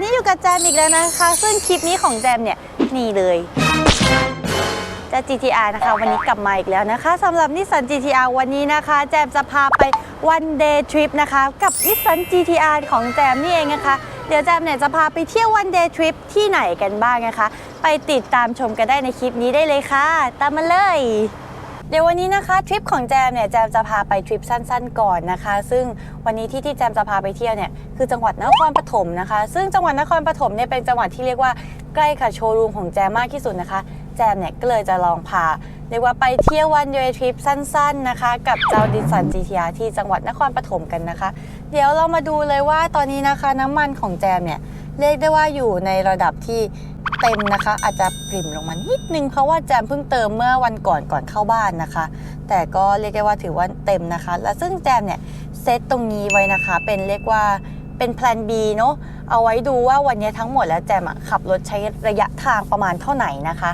วันนี้อยู่กับแจมอีกแล้วนะคะ ซึ่งคลิปนี้ของแจมเนี่ยนี่เลยจะ GTR นะคะ วันนี้กลับมาอีกแล้วนะคะสำหรับนิสสัน GTR วันนี้นะคะ แจมจะพาไป one day trip นะคะ กับนิสสัน GTR ของแจมนี่เองนะคะ เดี๋ยวแจมเนี่ยจะพาไปเที่ยว one day trip ที่ไหนกันบ้างนะคะ ไปติดตามชมกันได้ในคลิปนี้ได้เลยค่ะ ตามมาเลย เดี๋ยววันนี้นะคะทริปของแจมเนี่ยแจมจะพาไปทริปสั้นๆก่อนนะคะ ซึ่งวันนี้ที่ที่แจมจะพาไปเที่ยวเนี่ยคือจังหวัดนครปฐมนะคะ ซึ่งจังหวัดนครปฐมเนี่ยเป็นจังหวัดที่เรียกว่าใกล้กับโชว์รูมของแจมมากที่สุดนะคะ แจมเนี่ยก็เลยจะลองพาเรียกว่าไปเที่ยววันเดย์ทริปสั้นๆนะคะ กับเจ้าดิสัน GTR ที่จังหวัดนครปฐมกันนะคะ เดี๋ยวเรามาดูเลยว่าตอนนี้นะคะน้ำมันของแจมเนี่ย เรียกได้ว่าอยู่ในระดับที่เต็มนะคะ อาจจะปริ่มลงมานิดนึงเพราะว่าแจมเพิ่งเติมเมื่อวันก่อนก่อนเข้าบ้านนะคะ แต่ก็เรียกได้ว่าถือว่าเต็มนะคะ และซึ่งแจมเนี่ยเซตตรงนี้ไว้นะคะ เป็นเรียกว่าเป็นแพลน B เนอะเอาไว้ดูว่าวันนี้ทั้งหมดแล้วแจมขับรถใช้ระยะทางประมาณเท่าไหร่นะคะ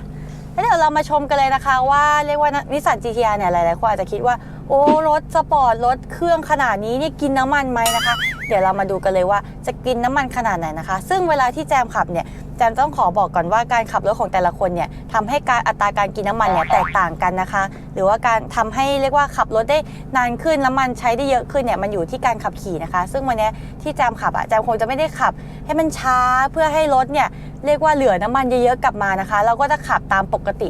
แล้วเดี๋ยวเรามาชมกันเลยนะคะ ว่าเรียกว่านิสสัน GTR เนี่ยหลายๆคนอาจจะคิดว่าโอ้รถสปอร์ตรถเครื่องขนาดนี้นี่กินน้ำมันไหมนะคะ เดี๋ยวเรามาดูกันเลยว่า จะกินน้ำมันขนาดไหนนะคะ ซึ่งเวลาที่แจมขับเนี่ยแจมต้องขอบอกก่อนว่าการขับรถของแต่ละคนเนี่ยทำให้การอัตราการกินน้ำมันเนี่ยแตกต่างกันนะคะ หรือว่าการทำให้เรียกว่าขับรถได้นานขึ้นน้ำมันใช้ได้เยอะขึ้นเนี่ยมันอยู่ที่การขับขี่นะคะ ซึ่งวันนี้ที่แจมขับอะแจมคงจะไม่ได้ขับ ให้มันช้าเพื่อให้รถเนี่ยเรียกว่าเหลือน้ำมันเยอะๆกลับมานะคะ เราก็จะขับตามปกติ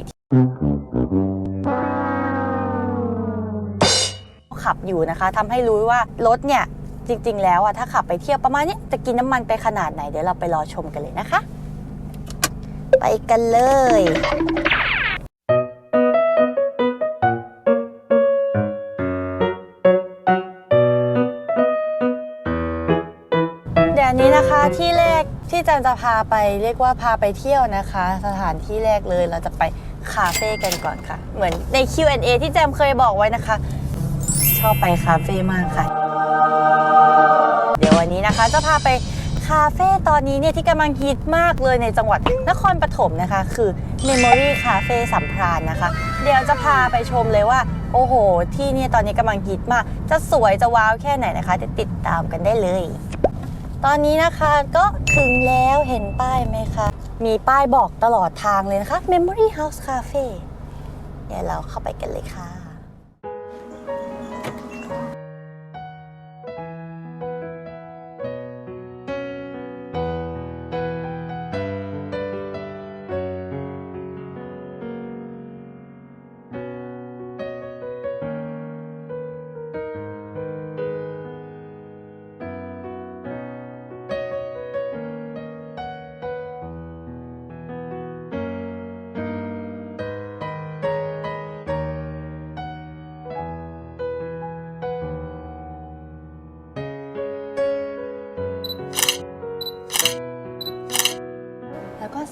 ขับอยู่นะคะทำให้รู้ว่ารถเนี่ย จริง ๆ แล้วอะถ้าขับไปเที่ยวประมาณนี้จะกินน้ำมันไปขนาดไหนเดี๋ยวเราไปรอชมกันเลยนะคะ ไปกันเลยเดี๋ยวนี้นะคะที่แรกที่แจมจะพาไปเรียกว่าพาไปเที่ยวนะคะ สถานที่แรกเลยเราจะไปคาเฟ่กันก่อนค่ะ เหมือนใน Q&A ที่แจมเคยบอกไว้นะคะ ชอบไปคาเฟ่มากค่ะ เดี๋ยววันนี้นะคะ จะพาไปคาเฟ่ตอนนี้เนี่ยที่กำลังฮิตมากเลยในจังหวัดนครปฐมนะคะ คือ Memory Cafe สัมพรานนะคะ เดี๋ยวจะพาไปชมเลยว่า โอ้โห ที่นี่ตอนนี้กำลังฮิตมาก จะสวยจะว้าวแค่ไหนนะคะจะติดตามกันได้เลย ตอนนี้นะคะก็ถึงแล้วเห็นป้ายไหมคะ มีป้ายบอกตลอดทางเลยนะคะ Memory House Cafe เดี๋ยวเราเข้าไปกันเลยค่ะ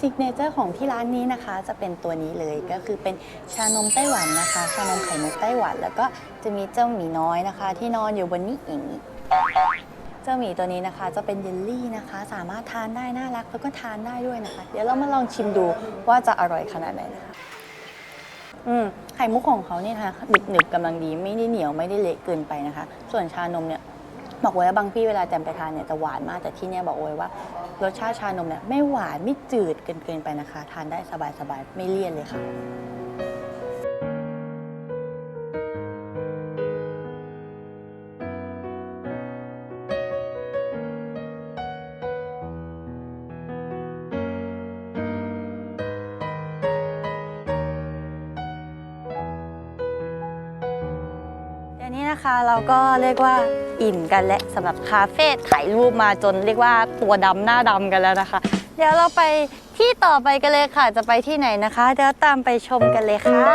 ซิกเนเจอร์ของที่ร้านนี้นะคะ จะเป็นตัวนี้เลยก็คือเป็นชานมไต้หวันนะคะ ชานมไข่มุกไต้หวัน แล้วก็จะมีเจ้าหมีน้อยนะคะ ที่นอนอยู่บนนี้อย่างนี้เจ้าหมีตัวนี้นะคะจะเป็นเยลลี่นะคะ สามารถทานได้น่ารักแล้วก็ทานได้ด้วยนะคะ เดี๋ยวเรามาลองชิมดูว่าจะอร่อยขนาดไหนนะคะอืมไข่มุกของเขาเนี่ยนะคะหนึบๆกำลังดีไม่ได้เหนียวไม่ได้เละเกินไปนะคะ ส่วนชานมเนี่ย บอกไว้ว่าบางพี่เวลาแจมไปทานเนี่ยจะหวานมากแต่ที่เนี่ยบอกไว้ว่ารสชาติชานมเนี่ยไม่หวานไม่จืดเกินเกินไปนะคะ ทานได้สบายๆไม่เลี่ยนเลยค่ะ นะคะ เราก็เรียกว่าอิ่มกันและสำหรับคาเฟ่ถ่ายรูปมาจนเรียกว่าตัวดำหน้าดำกันแล้วนะคะ เดี๋ยวเราไปที่ต่อไปกันเลยค่ะ จะไปที่ไหนนะคะ เดี๋ยวตามไปชมกันเลยค่ะ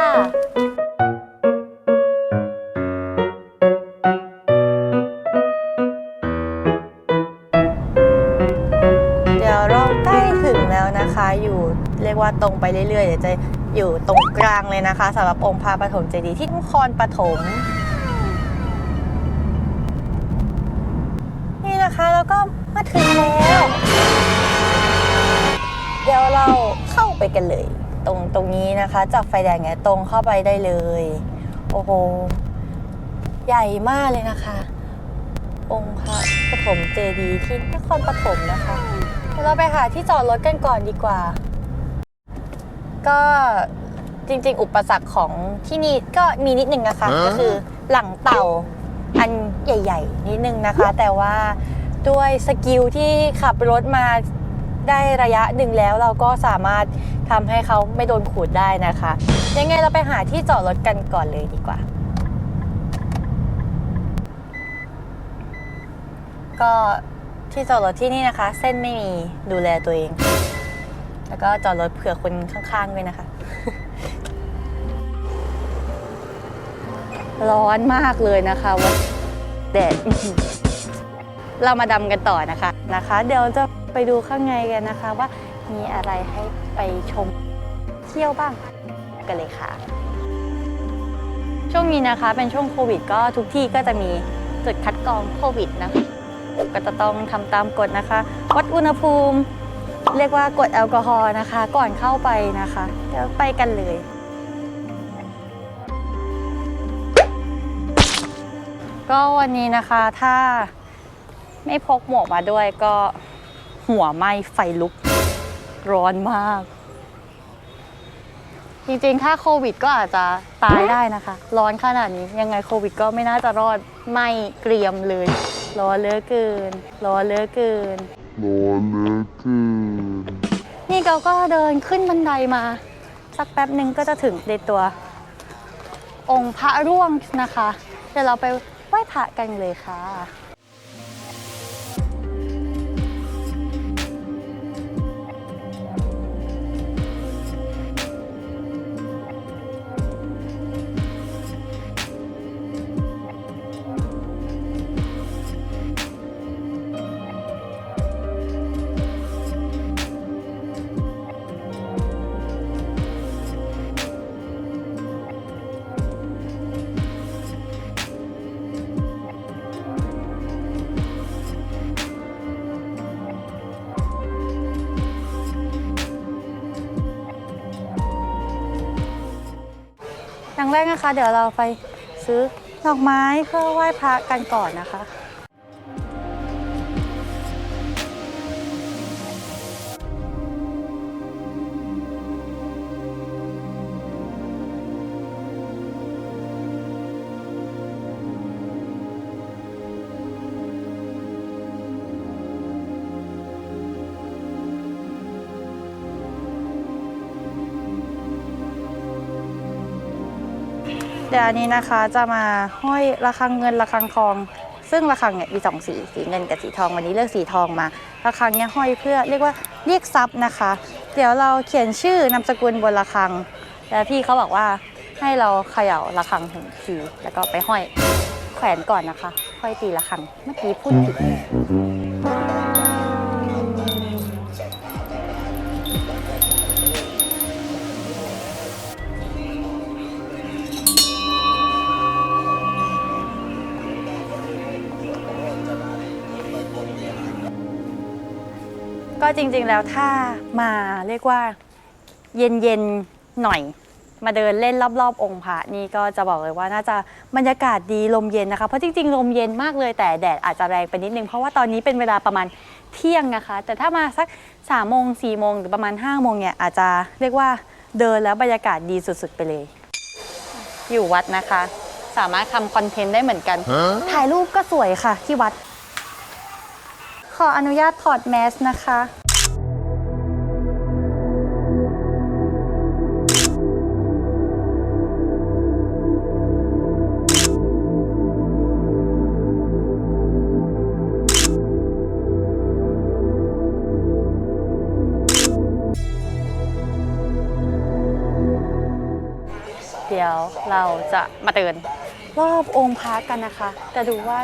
เดี๋ยวเราใกล้ถึงแล้วนะคะอยู่เรียกว่าตรงไปเรื่อยๆเดี๋ยวจะอยู่ตรงกลางเลยนะคะสำหรับองค์พระปฐมเจดีย์ที่นครปฐม นี่นะคะ แล้วก็มาถึงแล้ว เดี๋ยวเราเข้าไปกันเลย ตรงตรงนี้นะคะ จากไฟแดงเนี่ยตรงเข้าไปได้เลย โอ้โห ใหญ่มากเลยนะคะ องค์พระปฐมเจดีย์ที่นครปฐมนะคะโดี๋ยวเราไปหาที่จอดรถกันก่อนดีกว่า ก็จริงๆ อุปสรรคของที่นี่ก็มีนิดนึงนะคะ ก็คือหลังเต่าอันใหญ่ ๆ นิดนึงนะคะ แต่ว่า ด้วยสกิลที่ขับรถมาได้ระยะหนึ่งแล้วเราก็สามารถทำให้เขาไม่โดนขูดได้นะคะ ยังไงเราไปหาที่จอดรถกันก่อนเลยดีกว่า ก็ที่จอดรถที่นี่นะคะ เส้นไม่มีดูแลตัวเอง แล้วก็จอดรถเผื่อคนข้างๆด้วยนะคะ ร้อนมากเลยนะคะวันแดด เรามาดำกันต่อนะคะนะคะ เดี๋ยวจะไปดูข้างในกันนะคะว่ามีอะไรให้ไปชมเที่ยวบ้างกันเลยค่ะ ช่วงนี้นะคะเป็นช่วงโควิด ก็ทุกที่ก็จะมีจุดคัดกรองโควิดนะคะก็จะต้องทำตามกฎนะคะวัดอุณหภูมิ เรียกว่ากดแอลกอฮอล์นะคะ ก่อนเข้าไปนะคะเดี๋ยวไปกันเลยก็วันนี้นะคะถ้า ไม่พกหมวกมาด้วยก็หัวไหม้ไฟลุกร้อนมาก จริงๆ ถ้าโควิดก็อาจจะตายได้นะคะ ร้อนขนาดนี้ยังไงโควิดก็ไม่น่าจะรอดไหม่เกรียมเลย ร้อนเหลือเกิน ร้อนเหลือเกิน ร้อนเหลือเกิน นี่เราก็เดินขึ้นบันไดมา สักแป๊บหนึ่งก็จะถึงในตัว องค์พระร่วงนะคะ เดี๋ยวเราไปไหว้พระกันเลยค่ะ อย่างแรกนะคะ เดี๋ยวเราไปซื้อดอกไม้เพื่อไหว้พระกันก่อนนะคะ เดี๋ยวอันนี้นะคะจะมาห้อยระฆังเงินระฆังทอง ซึ่งระฆังเนี่ยมีสองสีสีเงินกับสีทองวันนี้เลือกสีทองมาระฆังเนี่ยห้อยเพื่อเรียกว่าเรียกทรัพย์นะคะ เดี๋ยวเราเขียนชื่อนามสกุลบนระฆัง แล้วพี่เขาบอกว่าให้เราเขย่าระฆังถึงทีแล้วก็ไปห้อยแขวนก่อนนะคะห้อยตีระฆังเมื่อกี้พูดผิด ก็จริงๆแล้วถ้ามาเรียกว่าเย็นๆหน่อย มาเดินเล่นรอบๆ องค์พระนี่ก็จะบอกเลยว่าน่าจะบรรยากาศดีลมเย็นนะคะ เพราะจริงๆ ลมเย็นมากเลยแต่แดดอาจจะแรงไปนิดนึง เพราะว่าตอนนี้เป็นเวลาประมาณเที่ยงนะคะ แต่ถ้ามาสัก3ามโมงสี่โมงหรือประมาณ5้าโมงเนี่ยอาจจะเรียกว่าเดินแล้วบรรยากาศดีสุดๆไปเลย อยู่วัดนะคะ สามารถทำคอนเทนต์ได้เหมือนกัน ถ่ายรูปก็สวยค่ะที่วัดข ออนุญาตถอดแมสนะคะ เดี๋ยวเราจะมาเดินรอบองค์พระกันนะคะ จะดูว่า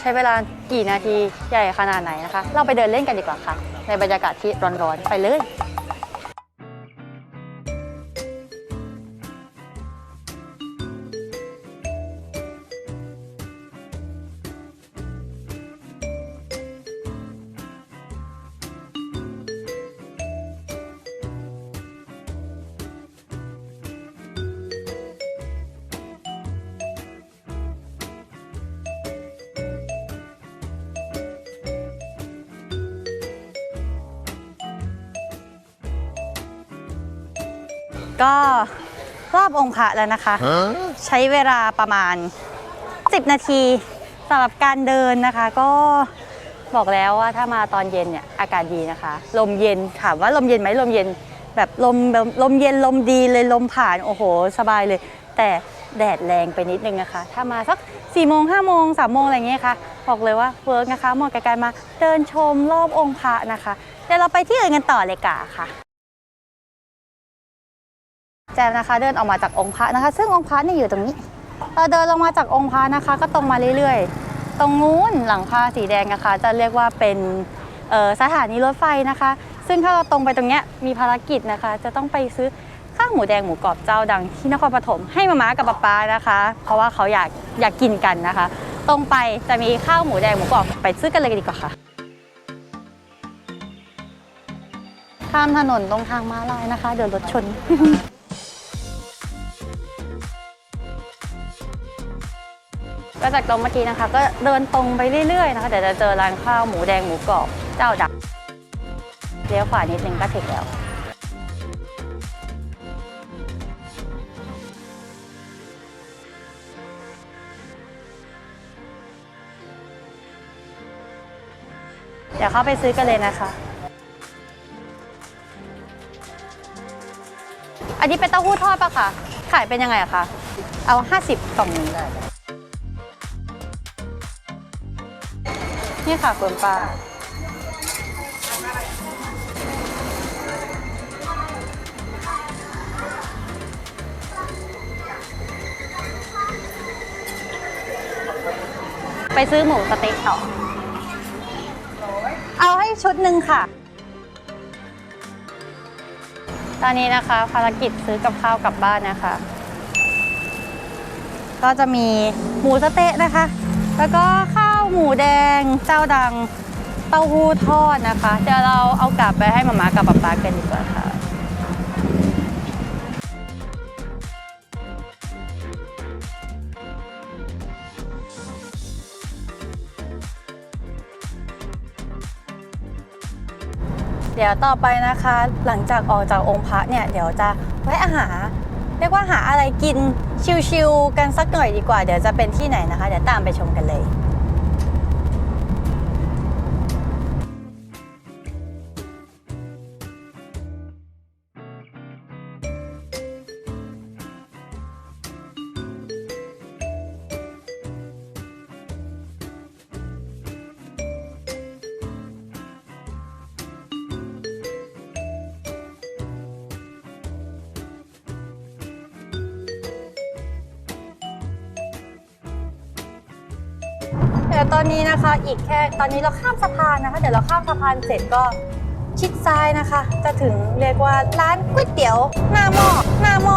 ใช้เวลากี่นาทีใหญ่ขนาดไหนนะคะ เราไปเดินเล่นกันดีกว่าค่ะ ในบรรยากาศที่ร้อนๆ ไปเลย ก็รอบองค์พระแล้วนะคะ Huh? ใช้เวลาประมาณ 10 นาทีสำหรับการเดินนะคะ ก็บอกแล้วว่าถ้ามาตอนเย็นเนี่ยอากาศดีนะคะ ลมเย็นถามว่าลมเย็นไหมลมเย็น แบบลมลมลมเย็นลมดีเลยลมผ่านโอ้โห สบายเลย แต่แดดแรงไปนิดนึงนะคะ ถ้ามาสัก4ี่โมงห้าโมงสามโมงอะไรเงี้ยค่ะ บอกเลยว่าเวิร์กนะคะเหมาะกับการมาเดินชมรอบองค์พระนะคะ เดี๋ยวเราไปที่อื่นกันต่อเลยกาค่ะ แจมนะคะเดินออกมาจากองค์พระนะคะ ซึ่งองค์พระเนี่ยอยู่ตรงนี้เราเดินลงมาจากองค์พระนะคะ ก็ตรงมาเรื่อยๆ ตรงนู้นหลังคาสีแดงนะคะ จะเรียกว่าเป็นสถานีรถไฟนะคะ ซึ่งถ้าเราตรงไปตรงเนี้ยมีภารกิจนะคะ จะต้องไปซื้อข้าวหมูแดงหมูกรอบเจ้าดังที่นครปฐมให้มาม่ากับป๊าป๊านะคะ เพราะว่าเขาอยากอยากกินกันนะคะ ตรงไปจะมีข้าวหมูแดงหมูกรอบไปซื้อกันเลยดีกว่าค่ะข้ามถนนตรงทางม้าลายนะคะ เดี๋ยวรถชน ก็จากตรงเมื่อกี้นะคะ ก็เดินตรงไปเรื่อยๆนะคะเดี๋ยวจะเจอร้านข้าวหมูแดงหมูกรอบเจ้าดักเลี้ยวขวานิดนึงก็ถึงแล้วเดี๋ยวเข้าไปซื้อกันเลยนะคะ อันนี้เป็นเต้าหู้ทอดปะคะ ขายเป็นยังไงอะคะ เอา 50กล่องนี้ไนี่ค่ะคุณป้าไปซื้อหมูสเต็กต่อ เอาให้ชุดหนึ่งค่ะ ตอนนี้นะคะ ภารกิจซื้อกับข้าวกลับบ้านนะคะ ก็จะมีหมูสะเต๊ะนะคะ แล้วก็ข้าว หมูแดง เจ้าดัง เต้าหู้ทอดนะคะ เดี๋ยวเราเอากลับไปให้มาม่ากับป๊าป๊ากันดีกว่าค่ะเดี๋ยวต่อไปนะคะ หลังจากออกจากองค์พระเนี่ย เดี๋ยวจะแวะหา เรียกว่าหาอะไรกินชิวๆกันสักหน่อยดีกว่า เดี๋ยวจะเป็นที่ไหนนะคะ เดี๋ยวตามไปชมกันเลย เดี๋ยวตอนนี้นะคะอีกแค่ตอนนี้เราข้ามสะพานนะคะเดี๋ยวเราข้ามสะพานเสร็จก็ชิดซ้ายนะคะ จะถึงเรียกว่าร้านก๋วยเตี๋ยวหน้าหม้อหน้าหม้อ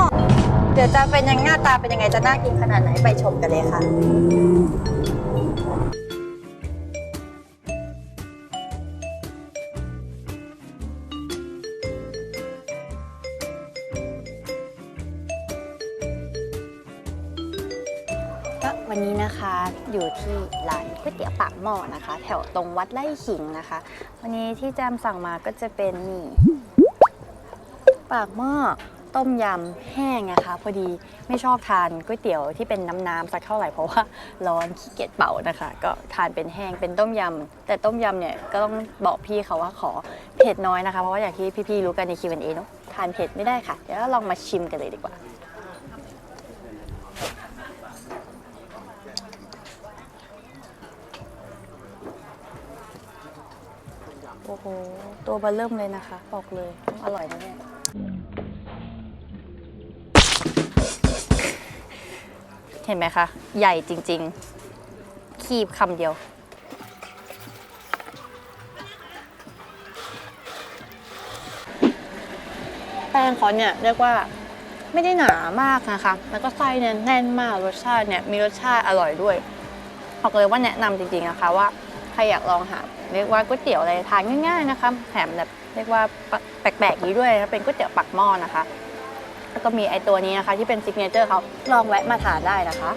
เดี๋ยวจะเป็นยังหน้าตาเป็นยังไงจะน่ากินขนาดไหนไปชมกันเลยค่ะ อยู่ที่ร้านก๋วยเตี๋ยวปากหม้อนะคะ แถวตรงวัดไร่ขิงนะคะ วันนี้ที่แจมสั่งมาก็จะเป็นนี่ปากหม้อต้มยำแห้งนะคะ พอดีไม่ชอบทานก๋วยเตี๋ยวที่เป็นน้ำๆสักเท่าไหร่เพราะว่าร้อนขี้เกียจเป่านะคะ ก็ทานเป็นแห้งเป็นต้มยำแต่ต้มยำเนี่ยก็ต้องบอกพี่เขาว่าขอเผ็ดน้อยนะคะ เพราะว่าอย่างที่พี่ๆรู้กันใน Q&A เนอะทานเผ็ดไม่ได้ค่ะ เดี๋ยวเราลองมาชิมกันเลยดีกว่า โอ้โห ตัวเบลเริ่มเลยนะคะ บอกเลย อร่อยแน่ๆเห็นไหมคะ ใหญ่จริง ๆ คีบคำเดียวแป้งเขาเนี่ยเรียกว่าไม่ได้หนามากนะคะ แล้วก็ไส้เนี่ยแน่นมากรสชาติเนี่ยมีรสชาติอร่อยด้วยบอกเลยว่าแนะนำจริงๆนะคะว่าใครอยากลองหา เรียกว่าก๋วยเตี๋ยวอะไรทานง่ายๆนะคะแถมแบบเรียกว่าแปลกๆนี้ด้วยนะเป็นก๋วยเตี๋ยวปักหม้อนะคะ แล้วก็มีไอตัวนี้นะคะที่เป็นซิกเนเจอร์เขาลองแวะมาทานได้นะคะ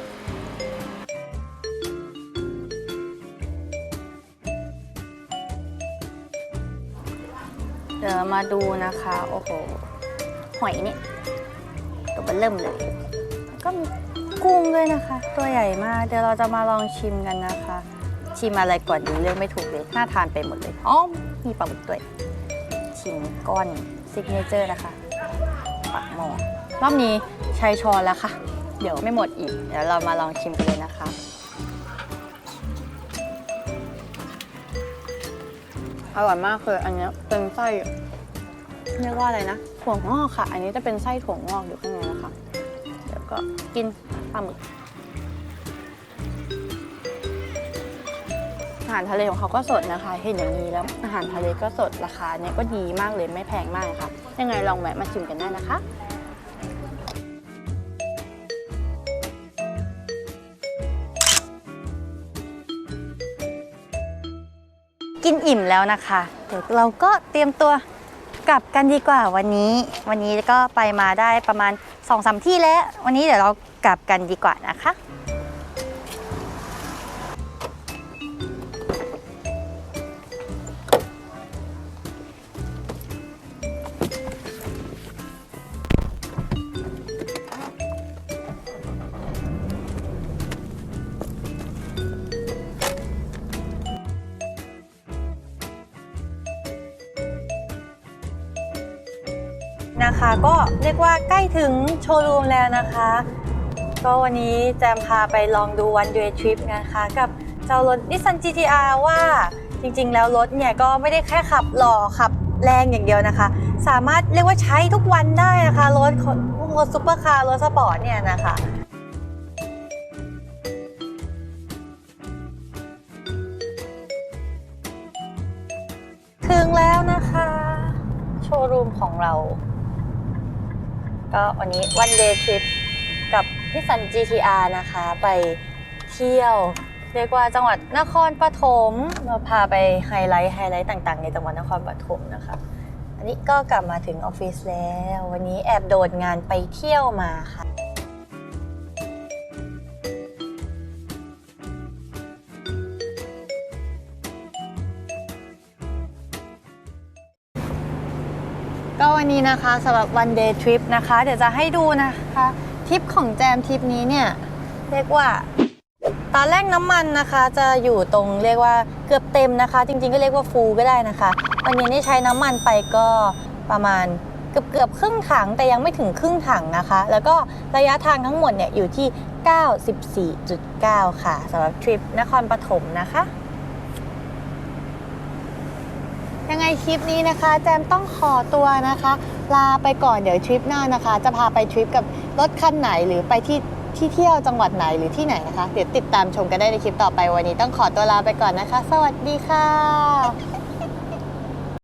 เดี๋ยวมาดูนะคะ โอ้โห หอยนี่ตัวเลเริ่มเลย ก็มีกุ้งด้วยนะคะ ตัวใหญ่มาก เดี๋ยวเราจะมาลองชิมกันนะคะ ชิมอะไรก่อนดีเลือกไม่ถูกเลยน่าทานไปหมดเลยอ๋อมีปลาหมึกด้วยชิมก้อนซิกเนเจอร์นะคะปักหม้อรอบนี้ใช้ช้อนแล้วค่ะ เดี๋ยวไม่หมดอีก เดี๋ยวเรามาลองชิมกันเลยนะคะอร่อยมากเลยอันเนี้ยเป็นไส้เรียกว่าอะไรนะถั่วงอกค่ะ อันนี้จะเป็นไส้ถั่วงอกอยู่ข้างในนะคะ เดี๋ยวก็กินปลาหมึก อาหารทะเลของเขาก็สดนะคะ เห็นอย่างนี้แล้วอาหารทะเลก็สดราคาเนี่ยก็ดีมากเลยไม่แพงมากค่ะ ยังไงลองแวะมาชิมกันได้นะคะกินอิ่มแล้วนะคะ เดี๋ยวเราก็เตรียมตัวกลับกันดีกว่าวันนี้ วันนี้ก็ไปมาได้ประมาณ2อสามที่แล้ว วันนี้เดี๋ยวเรากลับกันดีกว่านะคะ นะคะ ก็เรียกว่าใกล้ถึงโชว์รูมแล้วนะคะ ก็วันนี้แจมพาไปลองดูวันเดย์ทริปนะคะ กับเจ้ารถนิสสัน GTR ว่าจริงๆ แล้วรถเนี่ยก็ไม่ได้แค่ขับหล่อขับแรงอย่างเดียวนะคะ สามารถเรียกว่าใช้ทุกวันได้นะคะรถรถซุปเปอร์คาร์รถสปอร์ตเนี่ยนะคะถึงแล้วนะคะ โชว์รูมของเรา ก็วันนี้วันเดย์ทริปกับพี่สัน GTR นะคะไปเที่ยว เรียกว่าจังหวัดนครปฐมเราพาไปไฮไลท์ไฮไลท์ต่างๆ ในจังหวัดนครปฐมนะคะ อันนี้ก็กลับมาถึงออฟฟิศแล้ว วันนี้แอบโดดงานไปเที่ยวมาค่ะ วันนี้นะคะสำหรับ one day trip นะคะ เดี๋ยวจะให้ดูนะคะทริปของแจมทริปนี้เนี่ย เรียกว่า ตอนแรกน้ำมันนะคะ จะอยู่ตรงเรียกว่าเกือบเต็มนะคะ จริงๆก็เรียกว่าฟูลก็ได้นะคะ วันนี้นี่ใช้น้ำมันไปก็ประมาณเกือบเกือบครึ่งถังแต่ยังไม่ถึงครึ่งถังนะคะ แล้วก็ระยะทางทั้งหมดเนี่ยอยู่ที่ 94.9 ค่ะสำหรับทริปนครปฐมนะคะ ยังไงคลิปนี้นะคะ แจมต้องขอตัวนะคะ ลาไปก่อนเดี๋ยวทริปหน้านะคะ จะพาไปทริปกับรถคันไหนหรือไปที่ที่เที่ยวจังหวัดไหนหรือที่ไหนนะคะ เดี๋ยวติดตามชมกันได้ในคลิปต่อไปวันนี้ต้องขอตัวลาไปก่อนนะคะ สวัสดีค่ะ